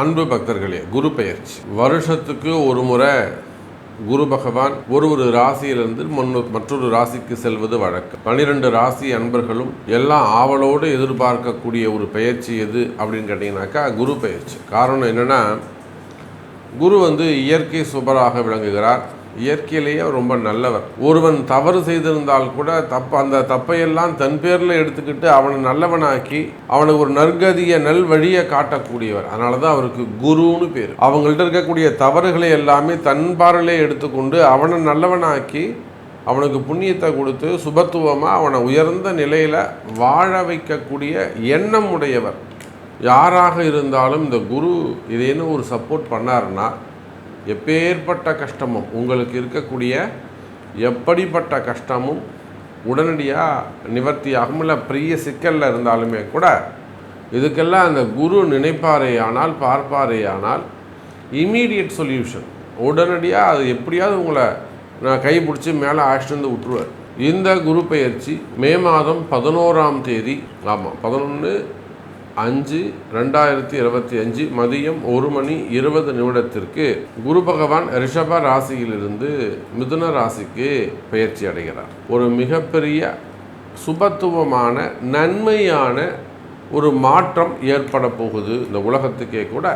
அன்பு பக்தர்களே குரு பெயர்ச்சி. வருஷத்துக்கு ஒரு முறை குரு பகவான் ஒரு ஒரு ராசியிலிருந்து முன்னு மற்றொரு ராசிக்கு செல்வது வழக்கம். பன்னிரெண்டு ராசி அன்பர்களும் எல்லாம் ஆவலோடு எதிர்பார்க்கக்கூடிய ஒரு பெயர்ச்சி எது அப்படின்னு கேட்டிங்கனாக்கா குரு பெயர்ச்சி. காரணம் என்னென்னா குரு வந்து இயற்கை சுபராக விளங்குகிறார். இயற்கையிலேயே ரொம்ப நல்லவர். ஒருவன் தவறு செய்திருந்தால் கூட தப்பு அந்த தப்பையெல்லாம் தன் பேரில் எடுத்துக்கிட்டு அவனை நல்லவனாக்கி அவனுக்கு ஒரு நற்கதியை நல் வழியை காட்டக்கூடியவர். அதனால தான் அவருக்கு குருன்னு பேர். அவங்கள்ட்ட இருக்கக்கூடிய தவறுகளை எல்லாமே தன் பார்வையிலே எடுத்துக்கொண்டு அவனை நல்லவனாக்கி அவனுக்கு புண்ணியத்தை கொடுத்து சுபத்துவமாக அவனை உயர்ந்த நிலையில் வாழ வைக்கக்கூடிய எண்ணம் உடையவர். யாராக இருந்தாலும் இந்த குரு இதேன்னு ஒரு சப்போர்ட் பண்ணாருன்னா எப்பேற்பட்ட கஷ்டமும் உங்களுக்கு இருக்கக்கூடிய எப்படிப்பட்ட கஷ்டமும் உடனடியாக நிவர்த்தியாகும். இல்லை பெரிய சிக்கலில் இருந்தாலுமே கூட இதுக்கெல்லாம் அந்த குரு நினைப்பாரேயானால் பார்ப்பாரேயானால் இமீடியட் சொல்யூஷன் உடனடியாக அது எப்படியாவது உங்களை நான் கைப்பிடிச்சி மேலே அழைச்சிட்டு வந்து விட்டுருவார். இந்த குரு பயிற்சி மே மாதம் பதினோராம் தேதி ஆமாம் பதினொன்று அஞ்சு ரெண்டாயிரத்தி இருபத்தி அஞ்சு மதியம் ஒரு மணி இருபது நிமிடத்திற்கு குரு பகவான் ரிஷப ராசியிலிருந்து மிதுன ராசிக்கு பெயர்ச்சி அடைகிறார். ஒரு மிகப்பெரிய சுபத்துவமான நன்மையான ஒரு மாற்றம் ஏற்பட போகுது இந்த உலகத்துக்கே கூட.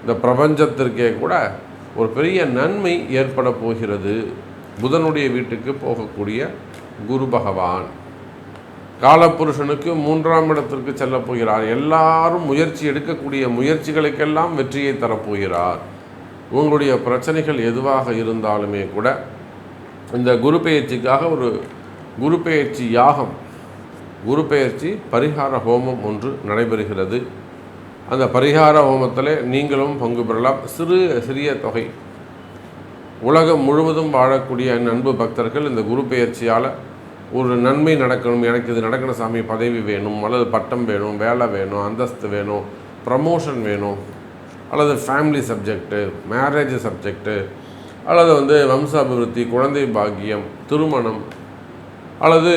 இந்த பிரபஞ்சத்திற்கே கூட ஒரு பெரிய நன்மை ஏற்பட போகிறது. புதனுடைய வீட்டுக்கு போகக்கூடிய குரு பகவான். காலப்புருஷனுக்கு மூன்றாம் இடத்திற்கு செல்ல போகிறார். எல்லாரும் முயற்சி எடுக்கக்கூடிய முயற்சிகளுக்கெல்லாம் வெற்றியை தரப்போகிறார். உங்களுடைய பிரச்சனைகள் எதுவாக இருந்தாலுமே கூட இந்த குரு பெயர்ச்சிக்காக ஒரு குரு பெயர்ச்சி யாகம் குரு பெயர்ச்சி பரிகார ஹோமம் ஒன்று நடைபெறுகிறது. அந்த பரிகார ஹோமத்தில் நீங்களும் பங்கு பெறலாம். சிறு சிறிய தொகை. உலகம் முழுவதும் வாழக்கூடிய நண்பு பக்தர்கள் இந்த குரு பெயர்ச்சியால் ஒரு நன்மை நடக்கணும் எனக்கு இது நடக்கணும் சாமி பதவி வேணும் அல்லது பட்டம் வேணும் வேலை வேணும் அந்தஸ்து வேணும் ப்ரமோஷன் வேணும் அல்லது ஃபேமிலி சப்ஜெக்ட்டு மேரேஜ் சப்ஜெக்ட்டு அல்லது வந்து வம்ச அபிவிருத்தி குழந்தை பாக்கியம் திருமணம் அல்லது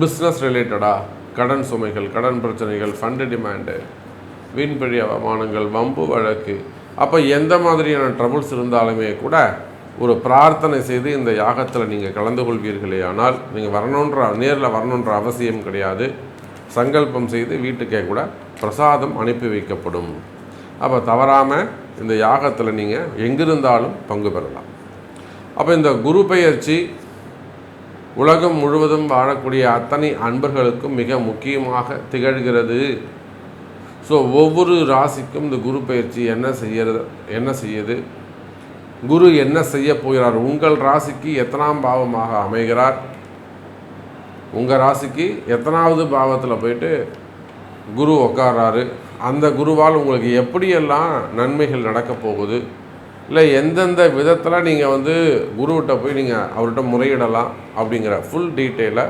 பிஸ்னஸ் ரிலேட்டடாக கடன் சுமைகள் கடன் பிரச்சனைகள் ஃபண்டு டிமாண்டு வீண்பழி அவமானங்கள் வம்பு வழக்கு. அப்போ எந்த மாதிரியான ட்ரபுள்ஸ் இருந்தாலுமே கூட ஒரு பிரார்த்தனை செய்து இந்த யாகத்தில் நீங்கள் கலந்து கொள்வீர்களே ஆனால் நீங்கள் வரணுன்ற நேரில் வரணுன்ற அவசியம் கிடையாது. சங்கல்பம் செய்து வீட்டுக்கே கூட பிரசாதம் அனுப்பி வைக்கப்படும். அப்போ தவறாமல் இந்த யாகத்தில் நீங்கள் எங்கிருந்தாலும் பங்கு பெறலாம். அப்போ இந்த குரு பெயர்ச்சி உலகம் முழுவதும் வாழக்கூடிய அத்தனை அன்பர்களுக்கும் மிக முக்கியமாக திகழ்கிறது. ஸோ ஒவ்வொரு ராசிக்கும் இந்த குரு பயிற்சி என்ன செய்யறது என்ன செய்யுது? குரு என்ன செய்ய போகிறார்? உங்கள் ராசிக்கு எத்தனாம் பாவமாக அமைகிறார்? உங்கள் ராசிக்கு எத்தனாவது பாவத்தில் போயிட்டு குரு உக்காராரு. அந்த குருவால் உங்களுக்கு எப்படியெல்லாம் நன்மைகள் நடக்க போகுது? இல்லை எந்தெந்த விதத்தில் நீங்கள் வந்து குருவிட்ட போய் நீங்கள் அவர்கிட்ட முறையிடலாம் அப்படிங்கிற ஃபுல் டீட்டெயிலை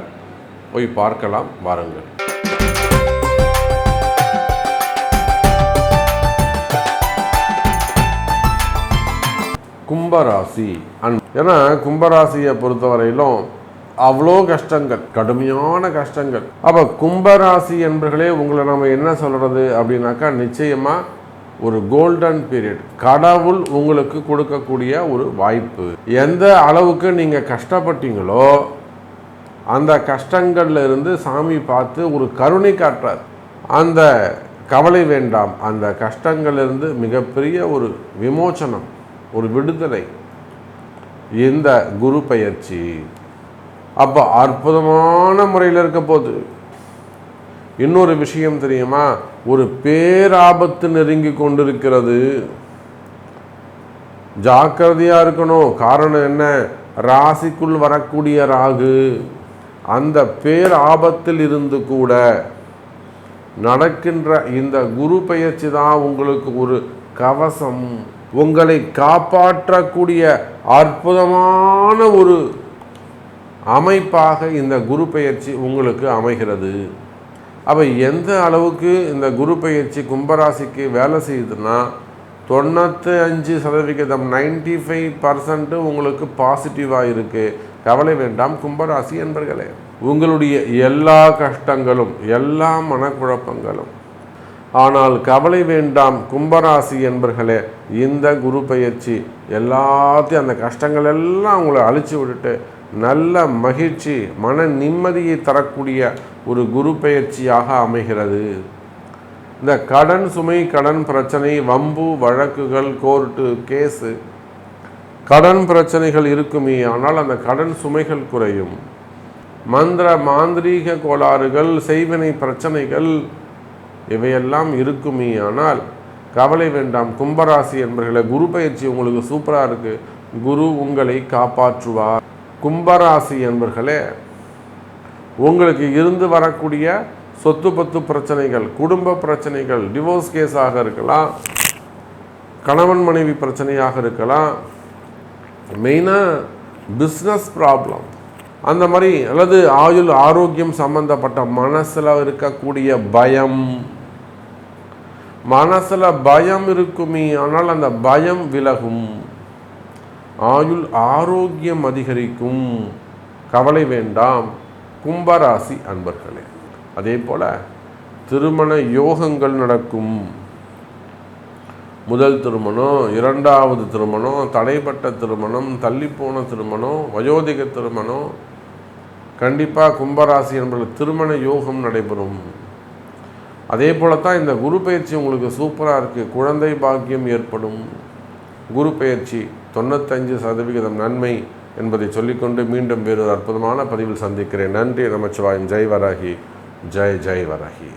போய் பார்க்கலாம் வாருங்கள். கும்பராசி. அன் ஏன்னா கும்பராசியை பொறுத்தவரையிலும் அவ்வளோ கஷ்டங்கள் கடுமையான கஷ்டங்கள். அப்போ கும்பராசி என்பர்களே உங்களை நம்ம என்ன சொல்கிறது அப்படின்னாக்கா நிச்சயமாக ஒரு கோல்டன் பீரியட் கடவுள் உங்களுக்கு கொடுக்கக்கூடிய ஒரு வாய்ப்பு. எந்த அளவுக்கு நீங்கள் கஷ்டப்பட்டீங்களோ அந்த கஷ்டங்கள்ல இருந்து சாமி பார்த்து ஒரு கருணை காட்டுறார். அந்த கவலை வேண்டாம். அந்த கஷ்டங்களிலிருந்து மிகப்பெரிய ஒரு விமோச்சனம் ஒரு விடுதலை. இந்த குரு பயிற்சி அப்போ அற்புதமான முறையில் இருக்க போகுது. இன்னொரு விஷயம் தெரியுமா? ஒரு பேராபத்து நெருங்கி கொண்டிருக்கிறது. ஜாக்கிரதையாக இருக்கணும். காரணம் என்ன? ராசிக்குள் வரக்கூடிய ராகு அந்த பேராபத்தில் இருந்து கூட நடக்கின்ற இந்த குரு பயிற்சி தான் உங்களுக்கு ஒரு கவசம். உங்களை காப்பாற்றக்கூடிய அற்புதமான ஒரு அமைப்பாக இந்த குரு பெயர்ச்சி உங்களுக்கு அமைகிறது. அப்போ எந்த அளவுக்கு இந்த குரு பெயர்ச்சி கும்பராசிக்கு வேலை செய்யுதுன்னா தொண்ணூற்றி அஞ்சு சதவிகிதம் நைன்டி ஃபைவ் பர்சன்ட்டு உங்களுக்கு பாசிட்டிவாக இருக்குது கவலை வேண்டாம் கும்பராசி என்பர்களே. உங்களுடைய எல்லா கஷ்டங்களும் எல்லா மனக்குழப்பங்களும் ஆனால் கவலை வேண்டாம் கும்பராசி என்பர்களே இந்த குரு பயிற்சி எல்லாத்தையும் அந்த கஷ்டங்கள் எல்லாம் உங்களை அழிச்சு விட்டுட்டு நல்ல மகிழ்ச்சி மன நிம்மதியை தரக்கூடிய ஒரு குரு பயிற்சியாக அமைகிறது. இந்த கடன் சுமை கடன் பிரச்சனை வம்பு வழக்குகள் கோர்ட்டு கேஸு கடன் பிரச்சனைகள் இருக்குமே ஆனால் அந்த கடன் சுமைகள் குறையும். மந்திர மாந்திரீக கோளாறுகள் செய்வினை பிரச்சனைகள் இவையெல்லாம் இருக்குமே ஆனால் கவலை வேண்டாம். கும்பராசி என்பர்களை குரு பயிற்சி உங்களுக்கு சூப்பராக இருக்குது குரு உங்களை காப்பாற்றுவார். கும்பராசி என்பர்களே உங்களுக்கு இருந்து வரக்கூடிய சொத்து பத்து பிரச்சனைகள் குடும்ப பிரச்சனைகள் டிவோர்ஸ் கேஸாக இருக்கலாம் கணவன் மனைவி பிரச்சனையாக இருக்கலாம் மெயினாக பிஸ்னஸ் ப்ராப்ளம் அந்த மாதிரி அல்லது ஆயுள் ஆரோக்கியம் சம்பந்தப்பட்ட மனசில் இருக்கக்கூடிய பயம் மனசில் பயம் இருக்குமே ஆனால் அந்த பயம் விலகும். ஆயுள் ஆரோக்கியம் அதிகரிக்கும். கவலை வேண்டாம். கும்பராசி அன்பர்களே அதே போல் திருமண யோகங்கள் நடக்கும். முதல் திருமணம் இரண்டாவது திருமணம் தடைப்பட்ட திருமணம் தள்ளிப்போன திருமணம் வயோதிக திருமணம். கண்டிப்பாக கும்பராசி என்பதில் திருமண யோகம் நடைபெறும். அதே போல தான் இந்த குரு பயிற்சி உங்களுக்கு சூப்பராக இருக்குது குழந்தை பாக்கியம் ஏற்படும். குரு பயிற்சி தொண்ணூத்தஞ்சு சதவிகிதம் நன்மை என்பதை சொல்லிக்கொண்டு மீண்டும் வேறொரு அற்புதமான பதிவில் சந்திக்கிறேன். நன்றி நமச்சிவாயம். ஜெய் வராகி ஜெய் ஜெய் வராகி